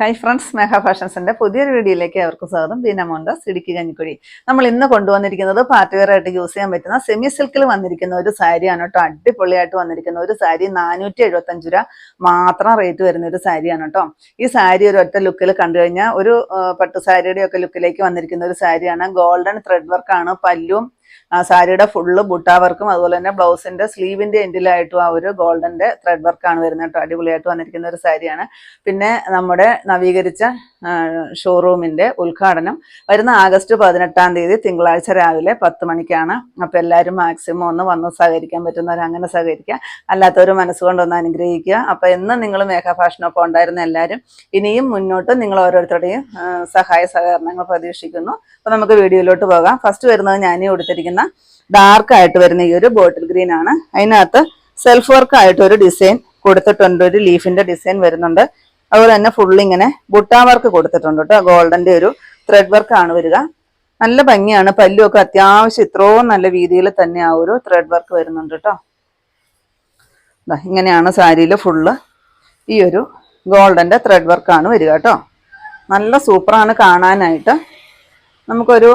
Hi friends മേഘ ഫാഷൻസിന്റെ പുതിയൊരു വീഡിയോയിലേക്ക് അവർക്ക് സ്വാഗതം. ബീന മോണ്ടസ് ഇടുക്കി കഞ്ഞിക്കുഴി. നമ്മൾ ഇന്ന് കൊണ്ടുവന്നിരിക്കുന്നത് പാർട്ടി വെയർ ആയിട്ട് യൂസ് ചെയ്യാൻ പറ്റുന്ന സെമി സിൽക്കിൽ വന്നിരിക്കുന്ന ഒരു സാരിയാണ് കേട്ടോ. അടിപൊളിയായിട്ട് വന്നിരിക്കുന്ന ഒരു സാരി. നാനൂറ്റി എഴുപത്തഞ്ച് രൂപ മാത്രം റേറ്റ് വരുന്ന ഒരു സാരിയാണ് കേട്ടോ. ഈ സാരി ഒരു ഒറ്റ ലുക്കിൽ കണ്ടു കഴിഞ്ഞാൽ ഒരു പട്ടു സാരിയുടെ ഒക്കെ ലുക്കിലേക്ക് വന്നിരിക്കുന്ന ഒരു സാരിയാണ്. ഗോൾഡൻ ത്രെഡ് വർക്കാണ് പല്ലും സാരിയുടെ ഫുള്ള് ബുട്ടാ വർക്കും അതുപോലെ തന്നെ ബ്ലൗസിന്റെ സ്ലീവിന്റെ എൻഡിലായിട്ടും ആ ഒരു ഗോൾഡന്റെ ത്രെഡ് വർക്കാണ് വരുന്നത് കേട്ടോ. അടിപൊളിയായിട്ട് വന്നിരിക്കുന്ന ഒരു സാരിയാണ്. പിന്നെ നമ്മുടെ നവീകരിച്ച ഷോറൂമിന്റെ ഉദ്ഘാടനം വരുന്ന ആഗസ്റ്റ് പതിനെട്ടാം തീയതി തിങ്കളാഴ്ച രാവിലെ പത്ത് മണിക്കാണ്. അപ്പോൾ എല്ലാവരും മാക്സിമം ഒന്ന് വന്ന് സഹകരിക്കാൻ പറ്റുന്നവർ അങ്ങനെ സഹകരിക്കുക അല്ലാത്തവർ മനസ്സുകൊണ്ട് ഒന്ന് അനുഗ്രഹിക്കുക. അപ്പോൾ എന്നും നിങ്ങൾ മേഘ ഫാഷനൊപ്പം ഉണ്ടായിരുന്ന എല്ലാവരും ഇനിയും മുന്നോട്ട് നിങ്ങൾ ഓരോരുത്തരുടെയും സഹായ സഹകരണങ്ങൾ പ്രതീക്ഷിക്കുന്നു. അപ്പോൾ നമുക്ക് വീഡിയോയിലോട്ട് പോകാം. ഫസ്റ്റ് വരുന്നത് ഞാനീ കൊടുത്തിരിക്കുന്ന ഡാർക്ക് ആയിട്ട് വരുന്ന ഈ ഒരു ബോട്ടിൽ ഗ്രീൻ ആണ്. അതിനകത്ത് സെൽഫ് വർക്ക് ആയിട്ട് ഒരു ഡിസൈൻ കൊടുത്തിട്ടുണ്ട്. ഒരു ലീഫിന്റെ ഡിസൈൻ വരുന്നുണ്ട്. അതുപോലെ തന്നെ ഫുൾ ഇങ്ങനെ ബുട്ടാ വർക്ക് കൊടുത്തിട്ടുണ്ട് കേട്ടോ. ഗോൾഡന്റെ ഒരു ത്രെഡ് വർക്ക് ആണ് വരിക. നല്ല ഭംഗിയാണ്. പല്ലുമൊക്കെ അത്യാവശ്യം ഇത്രയും നല്ല രീതിയിൽ തന്നെ ആ ഒരു ത്രെഡ് വർക്ക് വരുന്നുണ്ട് കേട്ടോ. ഇങ്ങനെയാണ് സാരിയിൽ ഫുള്ള് ഈ ഒരു ഗോൾഡന്റെ ത്രെഡ് വർക്കാണ് വരിക കേട്ടോ. നല്ല സൂപ്പറാണ് കാണാനായിട്ട്. നമുക്കൊരു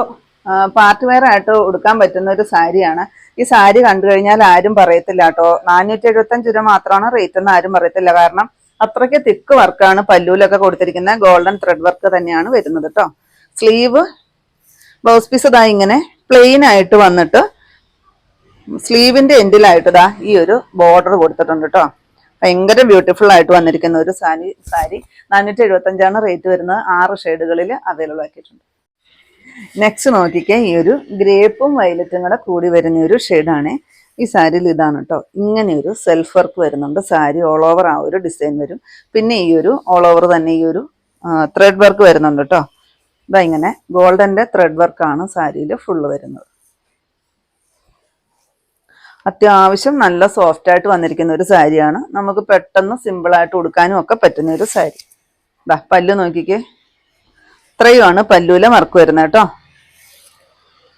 പാർട്ടി വെയർ ആയിട്ട് ഉടുക്കാൻ പറ്റുന്ന ഒരു സാരിയാണ്. ഈ സാരി കണ്ടു കഴിഞ്ഞാൽ ആരും പറയത്തില്ല കേട്ടോ. നാനൂറ്റി എഴുപത്തഞ്ച് രൂപ മാത്രമാണ് റേറ്റ് എന്ന് ആരും പറയത്തില്ല. കാരണം അത്രയ്ക്ക് തിക്ക് വർക്കാണ് പല്ലൂലൊക്കെ കൊടുത്തിരിക്കുന്ന ഗോൾഡൻ ത്രെഡ് വർക്ക് തന്നെയാണ് വരുന്നത് കേട്ടോ. സ്ലീവ് ബ്ലൗസ് പീസ് ഇതാ ഇങ്ങനെ പ്ലെയിൻ ആയിട്ട് വന്നിട്ട് സ്ലീവിന്റെ എൻഡിലായിട്ട് ഇതാ ഈ ഒരു ബോർഡർ കൊടുത്തിട്ടുണ്ട് കേട്ടോ. ഭയങ്കര ബ്യൂട്ടിഫുൾ ആയിട്ട് വന്നിരിക്കുന്ന ഒരു സാരി സാരി. നാനൂറ്റി എഴുപത്തി അഞ്ചാണ് റേറ്റ് വരുന്നത്. ആറ് ഷെയ്ഡുകളിൽ അവൈലബിൾ ആക്കിയിട്ടുണ്ട്. നെക്സ്റ്റ് നോക്കിക്കേ ഈ ഒരു ഗ്രേപ്പും വയലറ്റും കൂടെ കൂടി വരുന്ന ഒരു ഷെയ്ഡാണ്. ഈ സാരിയിൽ ഇതാണ് കേട്ടോ ഇങ്ങനെ ഒരു സെൽഫ് വർക്ക് വരുന്നുണ്ട്. സാരി ഓൾ ഓവർ ആ ഒരു ഡിസൈൻ വരും. പിന്നെ ഈ ഒരു ഓൾ ഓവർ തന്നെ ഈ ഒരു ത്രെഡ് വർക്ക് വരുന്നുണ്ട് കേട്ടോ ഇതാ ഇങ്ങനെ ഗോൾഡന്റെ ത്രെഡ് വർക്കാണ് സാരിയിൽ ഫുള്ള് വരുന്നത്. അത്യാവശ്യം നല്ല സോഫ്റ്റ് ആയിട്ട് വന്നിരിക്കുന്ന ഒരു സാരിയാണ്. നമുക്ക് പെട്ടെന്ന് സിമ്പിളായിട്ട് ഉടുക്കാനും ഒക്കെ പറ്റുന്ന ഒരു സാരി. ഇതാ പല്ല് നോക്കിക്കേ. ഇത്രയുമാണ് പല്ലൂല മറക്ക് വരുന്നത് കേട്ടോ.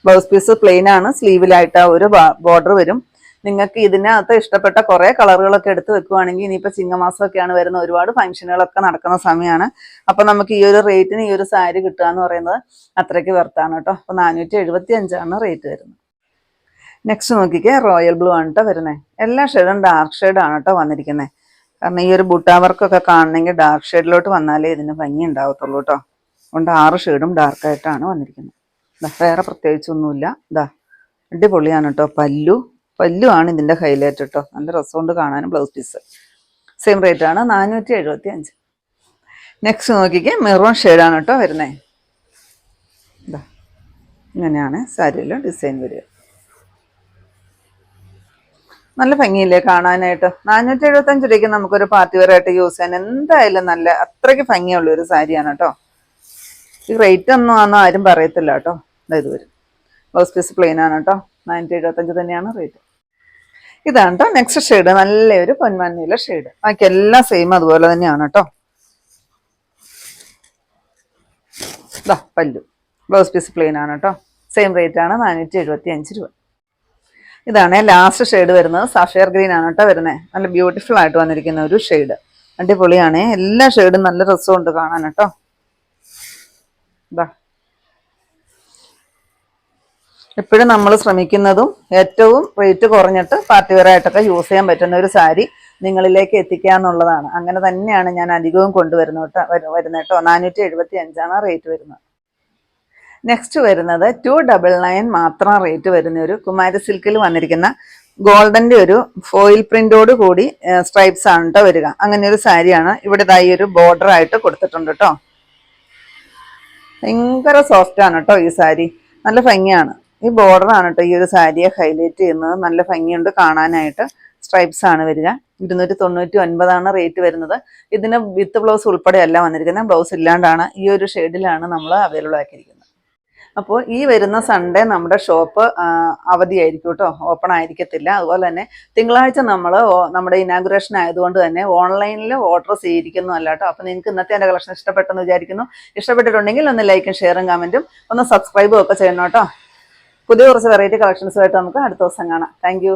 ബ്ലൗസ് പീസ് പ്ലെയിൻ ആണ്. സ്ലീവിലായിട്ട് ആ ഒരു ബോർഡർ വരും. നിങ്ങൾക്ക് ഇതിനകത്ത് ഇഷ്ടപ്പെട്ട കുറേ കളറുകളൊക്കെ എടുത്ത് വെക്കുവാണെങ്കിൽ ഇനിയിപ്പോൾ ചിങ്ങമാസമൊക്കെയാണ് വരുന്ന ഒരുപാട് ഫംഗ്ഷനുകളൊക്കെ നടക്കുന്ന സമയമാണ്. അപ്പോൾ നമുക്ക് ഈ ഒരു റേറ്റിന് ഈ ഒരു സാരി കിട്ടുക എന്ന് പറയുന്നത് അത്രയ്ക്ക് വെർത്താണ് കേട്ടോ. അപ്പോൾ നാനൂറ്റി എഴുപത്തി അഞ്ചാണ് റേറ്റ് വരുന്നത്. നെക്സ്റ്റ് നോക്കിക്കേ റോയൽ ബ്ലൂ ആണ് കേട്ടോ വരുന്നത്. എല്ലാ ഷെയ്ഡും ഡാർക്ക് ഷെയ്ഡാണ് കേട്ടോ വന്നിരിക്കുന്നത്. കാരണം ഈ ഒരു ബുട്ടാ വർക്കൊക്കെ കാണണമെങ്കിൽ ഡാർക്ക് ഷെയ്ഡിലോട്ട് വന്നാലേ ഇതിന് ഭംഗി ഉണ്ടാവത്തുള്ളൂ കേട്ടോ അതുകൊണ്ട് ആറ് ഷെയ്ഡും ഡാർക്കായിട്ടാണ് വന്നിരിക്കുന്നത്. ദാ വേറെ പ്രത്യേകിച്ചൊന്നുമില്ല. ഇതാ അടിപൊളിയാണ് കേട്ടോ പല്ലു. പല്ലു ആണ് ഇതിന്റെ ഹൈലൈറ്റ് കേട്ടോ നല്ല രസമുണ്ട് കാണാനും ബ്ലൗസ് പീസ് സെയിം റേറ്റ് ആണ്. നാനൂറ്റി എഴുപത്തി അഞ്ച് നെക്സ്റ്റ് നോക്കിക്കേ മെറൂൺ ഷെയ്ഡാണ് കേട്ടോ വരുന്നത് ഇതാ ഇങ്ങനെയാണ് സാരിയിൽ ഡിസൈൻ വരിക. നല്ല ഭംഗിയില്ലേ കാണാനായിട്ട്. നാനൂറ്റി എഴുപത്തി അഞ്ച് രൂപയ്ക്ക് നമുക്കൊരു പാർട്ടി വെയർ ആയിട്ട് യൂസ് ചെയ്യാൻ. എന്തായാലും നല്ല അത്രയ്ക്ക് ഭംഗിയുള്ള ഒരു സാരിയാണ് കേട്ടോ ഈ റേറ്റ് ഒന്നും ആണെന്ന് ആരും പറയത്തില്ല കേട്ടോ. ഇതായത് ഇത് വരും. ബ്ലൗസ് പീസ് പ്ലെയിൻ ആണ് കേട്ടോ. നയന്റി എഴുപത്തഞ്ച് തന്നെയാണ് റേറ്റ് ഇതാണ് കേട്ടോ നെക്സ്റ്റ് ഷെയ്ഡ് നല്ലൊരു പൊന്മഞ്ഞയിലെ ഷെയ്ഡ് ബാക്കി എല്ലാം സെയിം അതുപോലെ തന്നെയാണ് കേട്ടോ ഇതാ പല്ലു. ബ്ലൗസ് പീസ് പ്ലെയിൻ ആണ് കേട്ടോ സെയിം റേറ്റ് ആണ് നാനൂറ്റി എഴുപത്തി അഞ്ച് രൂപ. ഇതാണ് ലാസ്റ്റ് ഷെയ്ഡ് വരുന്നത്. സഫയർ ഗ്രീൻ ആണ് കേട്ടോ വരുന്നത് നല്ല ബ്യൂട്ടിഫുൾ ആയിട്ട് വന്നിരിക്കുന്ന ഒരു ഷെയ്ഡ് അടിപൊളിയാണ്. എല്ലാ ഷെയ്ഡും നല്ല രസമുണ്ട് കാണാൻ കേട്ടോ ഇതാ എപ്പോഴും നമ്മൾ ശ്രമിക്കുന്നതും ഏറ്റവും റേറ്റ് കുറഞ്ഞിട്ട് പാർട്ടി വെയർ ആയിട്ടൊക്കെ യൂസ് ചെയ്യാൻ പറ്റുന്ന ഒരു സാരി നിങ്ങളിലേക്ക് എത്തിക്കുക എന്നുള്ളതാണ് അങ്ങനെ തന്നെയാണ് ഞാൻ അധികവും കൊണ്ടുവരുന്നത് വരുന്ന കേട്ടോ നാനൂറ്റി എഴുപത്തി അഞ്ചാണ് റേറ്റ് വരുന്നത്. നെക്സ്റ്റ് വരുന്നത് ടു ഡബിൾ നയൻ മാത്രം റേറ്റ് വരുന്ന ഒരു കുമാരി സിൽക്കിൽ വന്നിരിക്കുന്ന ഗോൾഡന്റെ ഒരു ഫോയിൽ പ്രിന്റോട് കൂടി സ്ട്രൈപ്സ് ആണ് കേട്ടോ വരിക. അങ്ങനെ ഒരു സാരിയാണ് ഇവിടെ ഇതായി ഒരു ബോർഡർ ആയിട്ട് കൊടുത്തിട്ടുണ്ട് കേട്ടോ ഭയങ്കര സോഫ്റ്റാണ് കേട്ടോ ഈ സാരി. നല്ല ഭംഗിയാണ്. ഈ ബോർഡറാണ് കേട്ടോ ഈ ഒരു സാരിയെ ഹൈലൈറ്റ് ചെയ്യുന്നത്. നല്ല ഭംഗിയുണ്ട് കാണാനായിട്ട്. സ്ട്രൈപ്സ് ആണ് വരിക. ഇരുന്നൂറ്റി തൊണ്ണൂറ്റി ഒൻപതാണ് റേറ്റ് വരുന്നത്. ഇതിന് വിത്ത് ബ്ലൗസ് ഉൾപ്പെടെയല്ല വന്നിരിക്കുന്നത്. ബ്ലൗസ് ഇല്ലാണ്ടാണ്. ഈ ഒരു ഷെയ്ഡിലാണ് നമ്മൾ അവൈലബിൾ ആക്കിയിരിക്കുന്നത്. അപ്പോൾ ഈ വരുന്ന സൺഡേ നമ്മുടെ ഷോപ്പ് അവധിയായിരിക്കും കേട്ടോ ഓപ്പൺ ആയിരിക്കത്തില്ല. അതുപോലെ തന്നെ തിങ്കളാഴ്ച നമ്മൾ നമ്മുടെ ഇനാഗുറേഷൻ ആയതുകൊണ്ട് തന്നെ ഓൺലൈനിൽ ഓർഡർ സ്വീകരിക്കുന്നതല്ല കേട്ടോ അപ്പോൾ നിങ്ങൾക്ക് ഇന്നത്തെ എന്റെ കളക്ഷൻ ഇഷ്ടപ്പെട്ടെന്ന് വിചാരിക്കുന്നു. ഇഷ്ടപ്പെട്ടിട്ടുണ്ടെങ്കിൽ ഒന്ന് ലൈക്കും ഷെയറും കമന്റും ഒന്ന് സബ്സ്ക്രൈബും ഒക്കെ ചെയ്യണം കേട്ടോ പുതിയ കുറച്ച് വെറൈറ്റി കളക്ഷൻസുമായിട്ട് നമുക്ക് അടുത്ത ദിവസം കാണാം. താങ്ക്